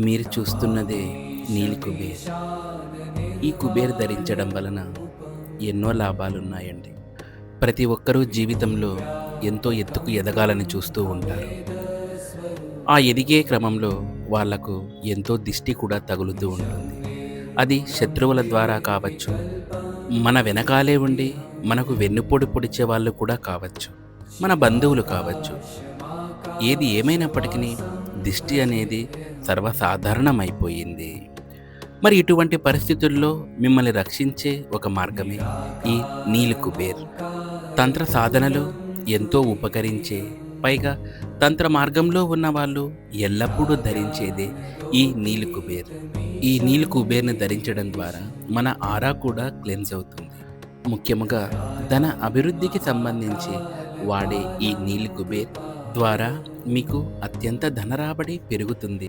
మీరు చూస్తున్నదే నీలి కుబేర్. ఈ కుబేర్ ధరించడం వలన ఎన్నో లాభాలున్నాయండి. ప్రతి ఒక్కరూ జీవితంలో ఎంతో ఎత్తుకు ఎదగాలని చూస్తూ ఉంటారు. ఆ ఎదిగే క్రమంలో వాళ్ళకు ఎంతో దిష్టి కూడా తగులుతూ ఉంటుంది. అది శత్రువుల ద్వారా కావచ్చు. మన వెనకాలే ఉండి మనకు వెన్నుపోటు పొడిచే వాళ్ళు కూడా కావచ్చు. మన బంధువులు కావచ్చు. ఏది ఏమైనప్పటికీ దిష్టి అనేది సర్వసాధారణమైపోయింది. మరి ఇటువంటి పరిస్థితుల్లో మిమ్మల్ని రక్షించే ఒక మార్గమే ఈ నీలు కుబేర్. తంత్ర సాధనలో ఎంతో ఉపకరించే పైగా తంత్ర మార్గంలో ఉన్న వాళ్ళు ఎల్లప్పుడూ ధరించేదే ఈ నీలు కుబేర్. ఈ నీలి కుబేర్ని ధరించడం ద్వారా మన ఆరా కూడా క్లెన్స్ అవుతుంది. ముఖ్యముగా ధన అభివృద్ధికి సంబంధించి వాడే ఈ నీలి కుబేర్ ద్వారా మీకు అత్యంత ధనరాబడి పెరుగుతుంది.